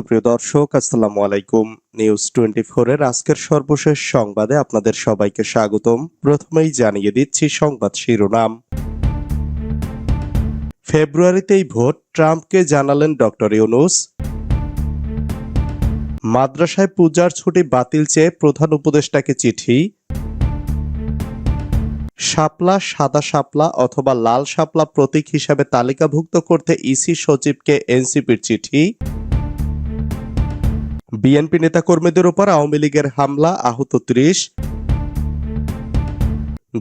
সুপ্রিয় দর্শক, আসসালামু আলাইকুম। নিউজ টোয়েন্টি এর আজকের সর্বশেষ সংবাদে আপনাদের সবাইকে স্বাগতম। প্রথমেই জানিয়ে দিচ্ছি সংবাদ শিরোনাম। ফেব্রুয়ারিতেই ভোট, ট্রাম্পকে জানালেন ডক্টর ইউনুস। মাদ্রাসায় পূজার ছুটি বাতিল চেয়ে প্রধান উপদেষ্টাকে চিঠি। শাপলা, সাদা শাপলা অথবা লাল শাপলা প্রতীক হিসাবে তালিকাভুক্ত করতে ইসি সচিবকে এনসিপির চিঠি। বিএনপি নেতাকর্মীদের উপর আওয়ামী লীগের হামলা, আহত ত্রিশ।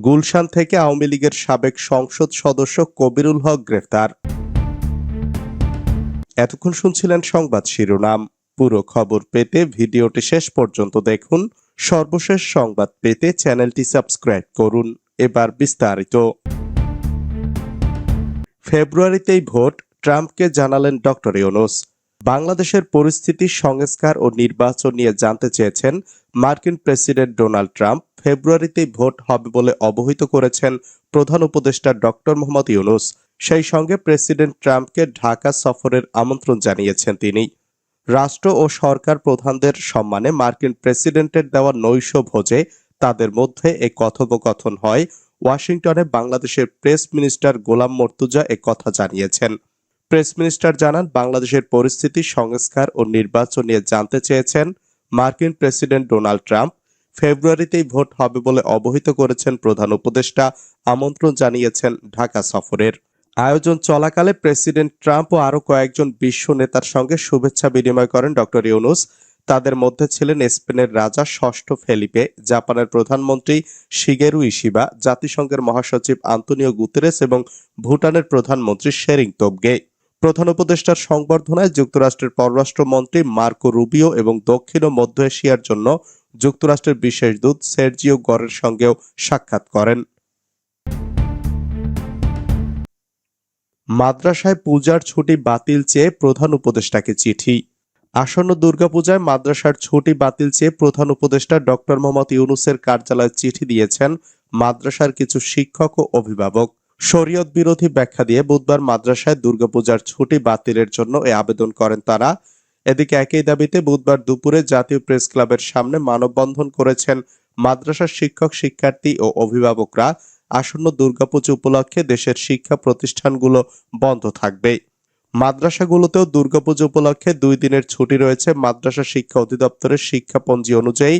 গুলশান থেকে আওয়ামী লীগের সাবেক সংসদ সদস্য কবিরুল হক গ্রেফতার। এতক্ষণ শুনছিলেন সংবাদ শিরোনাম। পুরো খবর পেতে ভিডিওটি শেষ পর্যন্ত দেখুন। সর্বশেষ সংবাদ পেতে চ্যানেলটি সাবস্ক্রাইব করুন। এবার বিস্তারিত। ফেব্রুয়ারিতেই ভোট, ট্রাম্পকে জানালেন ডক্টর ইউনুস। বাংলাদেশের পরিস্থিতি, সংস্কার ও নির্বাচন নিয়ে জানতে চেয়েছেন মার্কিন প্রেসিডেন্ট ডোনাল্ড ট্রাম্প। ফেব্রুয়ারিতেই ভোট হবে বলে অবহিত করেছেন প্রধান উপদেষ্টা ডক্টর মোহাম্মদ ইউনুস। সেই সঙ্গে প্রেসিডেন্ট ট্রাম্পকে ঢাকা সফরের আমন্ত্রণ জানিয়েছেন তিনি। রাষ্ট্র ও সরকার প্রধানদের সম্মানে মার্কিন প্রেসিডেন্টের দেওয়া নৈশ ভোজে তাদের মধ্যে এ কথোপকথন হয়। ওয়াশিংটনে বাংলাদেশের প্রেস মিনিস্টার গোলাম মর্তুজা কথা জানিয়েছেন। প্রেস মিনিস্টার জানান, বাংলাদেশের পরিস্থিতি, সংস্কার ও নির্বাচন নিয়ে জানতে চেয়েছেন মার্কিন প্রেসিডেন্ট ডোনাল্ড ট্রাম্প। ফেব্রুয়ারিতেই ভোট হবে বলে অবহিত করেছেন প্রধান উপদেষ্টা, আমন্ত্রণ জানিয়েছেন ঢাকা সফরের। আয়োজন চলাকালে প্রেসিডেন্ট ট্রাম্প ও আরও কয়েকজন বিশ্ব নেতার সঙ্গে শুভেচ্ছা বিনিময় করেন ডক্টর ইউনুস। তাদের মধ্যে ছিলেন স্পেনের রাজা ষষ্ঠ ফেলিপে, জাপানের প্রধানমন্ত্রী শিগেরু ইশিবা, জাতিসংঘের মহাসচিব আন্তনিও গুতেরেস এবং ভুটানের প্রধানমন্ত্রী শেরিং তোবগে। প্রধান উপদেষ্টার সংবর্ধনায় যুক্তরাষ্ট্রের পররাষ্ট্রমন্ত্রী মার্কো রুবিও এবং দক্ষিণ ও মধ্য এশিয়ার জন্য যুক্তরাষ্ট্রের বিশেষ দূত সের্জিও গরের সঙ্গেও সাক্ষাৎ করেন। মাদ্রাসায় পূজার ছুটি বাতিল চেয়ে প্রধান উপদেষ্টাকে চিঠি। আসন্ন দুর্গাপূজায় মাদ্রাসার ছুটি বাতিল চেয়ে প্রধান উপদেষ্টা ডক্টর মোহাম্মদ ইউনুসের কার্যালয়ে চিঠি দিয়েছেন মাদ্রাসার কিছু শিক্ষক ও অভিভাবক। শরীয়ত বিরোধী ব্যাখ্যা দিয়ে বুধবার মাদ্রাসায় দুর্গাপূজার ছুটি বাতিলের জন্য এ আবেদন করেন তারা। এদিকে একই দাবিতে বুধবার দুপুরে জাতীয় প্রেস ক্লাবের সামনে মানববন্ধন করেছেন মাদ্রাসার শিক্ষক, শিক্ষার্থী ও অভিভাবকরা। আসন্ন দুর্গাপূজা উপলক্ষে দেশের শিক্ষা প্রতিষ্ঠানগুলো বন্ধ থাকবে। মাদ্রাসাগুলোতেও দুর্গাপুজো উপলক্ষে দুই দিনের ছুটি রয়েছে মাদ্রাসা শিক্ষা অধিদপ্তরের শিক্ষাপঞ্জি অনুযায়ী।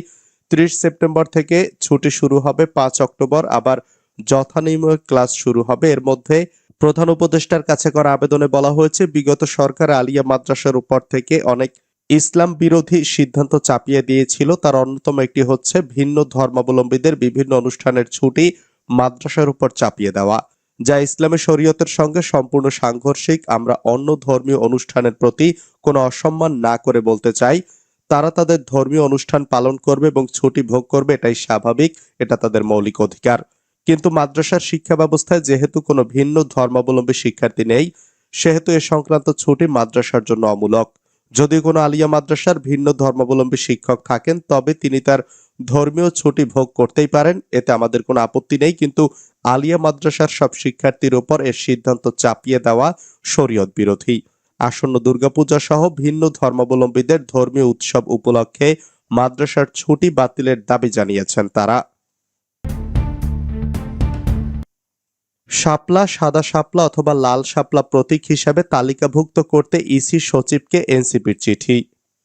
ত্রিশ সেপ্টেম্বর থেকে ছুটি শুরু হবে পাঁচ অক্টোবর, আবার যথানিয়মে ক্লাস শুরু হবে। এর মধ্যে প্রধান উপদেষ্টার কাছে করা আবেদনে বলা হয়েছে, বিগত সরকার আলিয়া মাদ্রাসার উপর থেকে অনেক ইসলাম বিরোধী সিদ্ধান্ত চাপিয়ে দিয়েছিল। তার অন্যতম একটি হচ্ছে ভিন্ন ধর্মাবলম্বীদের বিভিন্ন অনুষ্ঠানের ছুটি মাদ্রাসার উপর চাপিয়ে দেওয়া, যা ইসলামী শরীয়তের সঙ্গে সম্পূর্ণ সাংঘর্ষিক। আমরা অন্য ধর্মীয় অনুষ্ঠানের প্রতি কোনো অসম্মান না করে বলতে চাই। তারা তাদের ধর্মীয় অনুষ্ঠান পালন করবে এবং ছুটি ভোগ করবে, এটাই স্বাভাবিক। এটা তাদের মৌলিক অধিকার। কিন্তু মাদ্রাসার শিক্ষা ব্যবস্থায় যেহেতু কোনো ভিন্ন ধর্মাবলম্বী শিক্ষার্থী নেই, সেহেতু এ সংক্রান্ত ছুটি মাদ্রাসার জন্য অমূলক। যদি কোনো আলিয়া মাদ্রাসার ভিন্ন ধর্মাবলম্বী শিক্ষক থাকেন, তবে তিনি তার ধর্মীয় ছুটি ভোগ করতেই পারেন, এতে আমাদের কোনো আপত্তি নেই, কিন্তু আলিয়া মাদ্রাসার সব শিক্ষার্থীর ওপর এর সিদ্ধান্ত চাপিয়ে দেওয়া শরীয়ত বিরোধী। আসন্ন দুর্গাপূজা সহ ভিন্ন ধর্মাবলম্বীদের ধর্মীয় উৎসব উপলক্ষে মাদ্রাসার ছুটি বাতিলের দাবি জানিয়েছেন তারা। শাপলা, সাদা শাপলা অথবা লাল শাপলা প্রতীক হিসাবে তালিকাভুক্ত করতে ইসি সচিবকে এনসিপির চিঠি।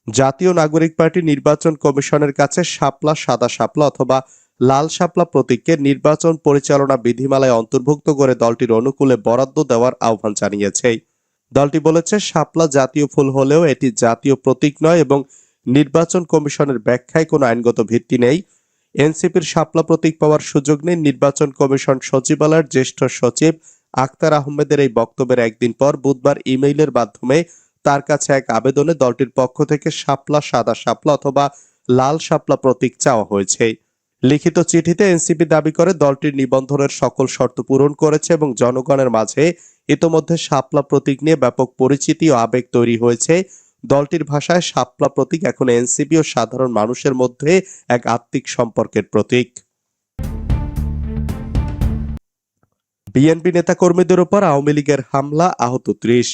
জাতীয় নাগরিক পার্টি নির্বাচন কমিশনের কাছে শাপলা, সাদা শাপলা অথবা লাল শাপলা প্রতীককে নির্বাচন পরিচালনা বিধিমালায় অন্তর্ভুক্ত করে দলটির অনুকূলে বরাদ্দ দেওয়ার আহ্বান জানিয়েছে। দলটি বলেছে, শাপলা জাতীয় ফুল হলেও এটি জাতীয় প্রতীক নয় এবং নির্বাচন কমিশনের ব্যাখ্যায় কোনো আইনগত ভিত্তি নেই। এনসিপির শাপলা প্রতীক পাওয়ার সুযোগ নেই নির্বাচন কমিশন সচিবালয়ের জ্যেষ্ঠ সচিব আক্তার আহমেদের এই বক্তব্যের একদিন পর বুধবার ইমেইলের মাধ্যমে তার কাছে এক আবেদনে দলটির পক্ষ থেকে শাপলা, সাদা শাপলা অথবা লাল শাপলা প্রতীক চাওয়া হয়েছে। লিখিত চিঠিতে এনসিপি দাবি করে দলটির নিবন্ধনের সকল শর্ত পূরণ করেছে এবং জনগণের মাঝে ইতোমধ্যে শাপলা প্রতীক নিয়ে ব্যাপক পরিচিতি ও আবেগ তৈরি হয়েছে। দলটির ভাষায় শাপলা প্রতীক এখন এনসিপি ও সাধারণ মানুষের মধ্যে এক আত্মিক সম্পর্কের প্রতীক। বিএনপি নেতাকর্মীদের উপর আওয়ামী লীগের হামলা, আহত ত্রিশ।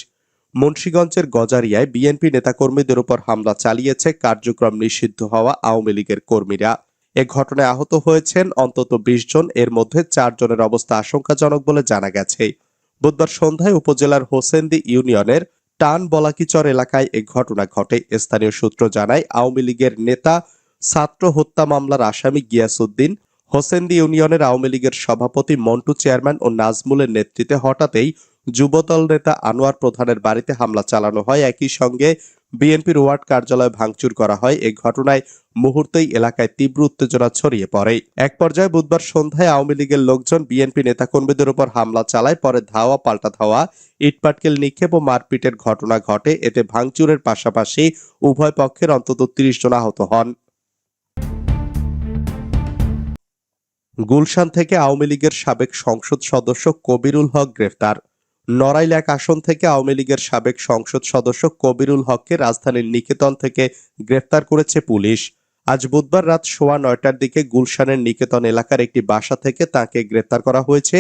মুন্সীগঞ্জের গজারিয়ায় বিএনপি নেতাকর্মীদের উপর হামলা চালিয়েছে, কার্যক্রম নিষিদ্ধ হওয়া আওয়ামী লীগের কর্মীরা। এ ঘটনায় আহত হয়েছেন অন্তত বিশ জন, এর মধ্যে চার জনের অবস্থা আশঙ্কাজনক বলে জানা গেছে। বুধবার সন্ধ্যায় উপজেলার হোসেন্দি ইউনিয়নের টান বলাকিচর এলাকায় এ ঘটনা ঘটে। স্থানীয় সূত্র জানায়, আওয়ামী লীগের নেতা ছাত্র হত্যা মামলার আসামি গিয়াসউদ্দিন হোসেন্দি ইউনিয়নের আওয়ামী লীগের সভাপতি মন্টু চেয়ারম্যান ও নাজমুলের নেতৃত্বে হঠাৎই যুবদল নেতা আনোয়ার প্রধানের বাড়িতে হামলা চালানো হয়। একই সঙ্গে বিএনপির ওয়ার্ড কার্যালয় ভাঙচুর করা হয়। এই ঘটনায় মুহূর্তেই এলাকায় তীব্র উত্তেজনা ছড়িয়ে পড়ে। এক পর্যায়ে বুধবার সন্ধ্যায় আওয়ামী লীগের লোকজন বিএনপি নেতাকর্মীদের উপর হামলা চালায়, পরে ধাওয়া, পাল্টা ধাওয়া, ইটপাটকেল নিক্ষেপ ও মারপিটের ঘটনা ঘটে। এতে ভাঙচুরের পাশাপাশি উভয় পক্ষের অন্তত তিরিশ জন আহত হন। গুলশান থেকে আওয়ামী লীগের সাবেক সংসদ সদস্য কবিরুল হক গ্রেফতার। নড়াইল এক আসন থেকে আওয়ামী লীগের সাবেক সংসদ সদস্য কবিরুল হককে রাজধানীর নিকেতন থেকে গ্রেফতার করেছে পুলিশ। আজ বুধবার রাত সোয়া নয়টার দিকে গুলশানের নিকেতন এলাকার একটি বাসা থেকে তাকে গ্রেফতার করা হয়েছে।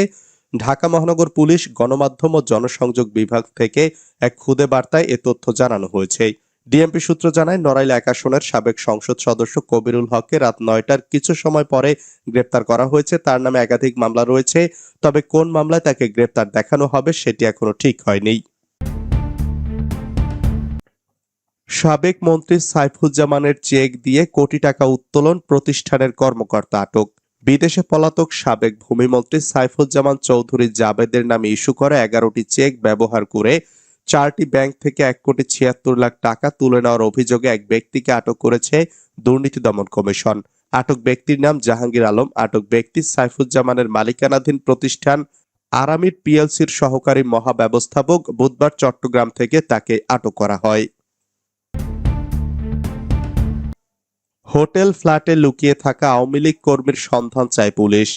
ঢাকা মহানগর পুলিশ, গণমাধ্যম ও জনসংযোগ বিভাগ থেকে এক ক্ষুদে বার্তায় এ তথ্য জানানো হয়েছে। ডিএমপি সূত্র জানায়, নড়াইল এক আসনের সাবেক সংসদ সদস্য কবিরুল হককে রাত নয়টার কিছু সময় পরে গ্রেপ্তার করা হয়েছে। তার নামে একাধিক মামলা রয়েছে, তবে কোন মামলায় তাকে গ্রেপ্তার দেখানো হবে সেটি এখনও ঠিক হয়নি। সাবেক মন্ত্রী সাইফুজ্জামানের চেক দিয়ে কোটি টাকা উত্তোলন প্রতিষ্ঠানের কর্মকর্তা আটক। বিদেশে পলাতক সাবেক ভূমিমন্ত্রী সাইফুজ্জামান চৌধুরী জাবেদের নামে ইস্যু করা এগারোটি চেক ব্যবহার করে চারটি ব্যাংক থেকে এক কোটি ছিয়াত্তর লাখ টাকা তুলে নেওয়ার অভিযোগে এক ব্যক্তিকে আটক করেছে দুর্নীতি দমন কমিশন। আটক ব্যক্তির নাম জাহাঙ্গীর আলম, আটক ব্যক্তি সাইফুজ্জামানের মালিকানাধীন প্রতিষ্ঠান আরামির পিএলসির সহকারী মহাব্যবস্থাপক বুধবার চট্টগ্রাম থেকে তাকে আটক করা হয়। হোটেল ফ্ল্যাটে লুকিয়ে থাকা আওয়ামী লীগ কর্মীর সন্ধান চায় পুলিশ।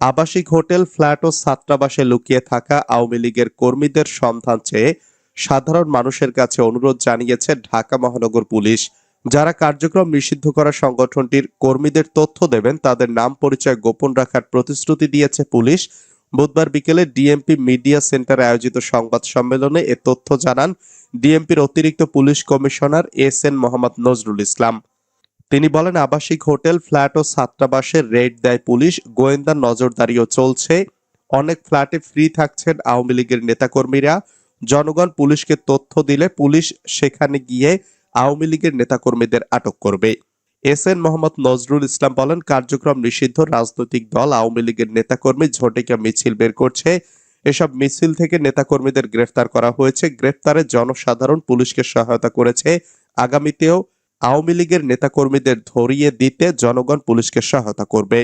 আবাসিক হোটেল ফ্ল্যাট ও ছাত্রাবাসে লুকিয়ে থাকা আওয়ামী লীগের কর্মীদের সন্ধান চেয়ে সাধারণ মানুষের কাছে অনুরোধ জানিয়েছে ঢাকা মহানগর পুলিশ। যারা কার্যক্রম নিষিদ্ধ করা সংগঠনটির কর্মীদের তথ্য দেবেন, তাদের নাম পরিচয় গোপন রাখার প্রতিশ্রুতি দিয়েছে পুলিশ। বুধবার বিকেলে ডিএমপি মিডিয়া সেন্টারে আয়োজিত সংবাদ সম্মেলনে এ তথ্য জানান ডিএমপির অতিরিক্ত police commissioner S N Mohammad Nazrul Islam. তিনি বলেন, আবাসিক হোটেল, ফ্ল্যাট ও ছাত্রাবাসে রেড দেয় পুলিশ, গোয়েন্দা নজরদারিও চলছে। অনেক ফ্ল্যাটে ফ্রি থাকছেন আওয়ামী লীগের নেতাকর্মীরা। জনগণ পুলিশকে তথ্য দিলে পুলিশ সেখানে গিয়ে আওয়ামী লীগের নেতাকর্মীদের আটক করবে। এস এন মোহাম্মদ নজরুল ইসলাম বলেন, কার্যক্রম নিষিদ্ধ, রাজনৈতিক দল আওয়ামী লীগের নেতাকর্মী ঝটিকা মিছিল বের করছে। এসব মিছিল থেকে নেতাকর্মীদের গ্রেফতার করা হয়েছে। গ্রেফতারে জনসাধারণ পুলিশকে সহায়তা করেছে। আগামীতেও আওয়ামী লীগের নেতাকর্মীদের ধরিয়ে দিতে জনগণ পুলিশকে সহায়তা করবে।